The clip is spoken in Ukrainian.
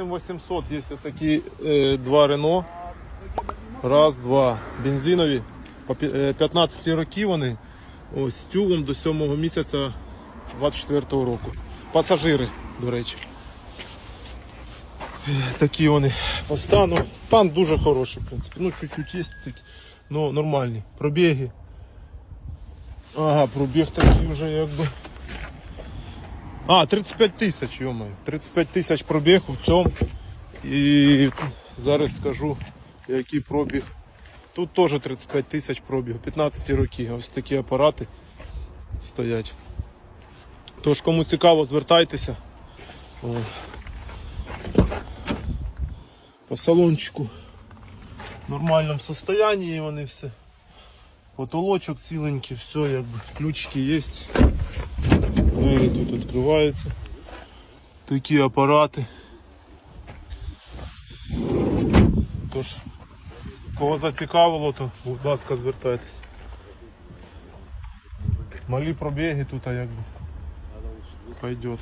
8800 є такі е, два Рено. Раз, два. Бензинові. По пі- е, 15 років вони. Ось з до 7 місяця 24 року. Пасажири, до речі. Е, Такі вони по стану. Стан дуже хороший, в принципі. Ну, чуть-чуть є такі. Ну, нормальні. Пробіги. Ага, пробіг такий вже якби. А, 35 тисяч, йомаю. 35 тисяч пробіг у цьому. І зараз скажу, який пробіг. Тут теж 35 тисяч пробіг, 15 років. Ось такі апарати стоять. Тож, кому цікаво, звертайтеся. О. По салончику в нормальному состоянии вони все. Потолочок ціленький, все, якби ключики є. Двері тут відкриваються. Такі апарати. Тож, кого зацікавило, то будь ласка звертайтесь. Малі пробіги тут, якби пойдет.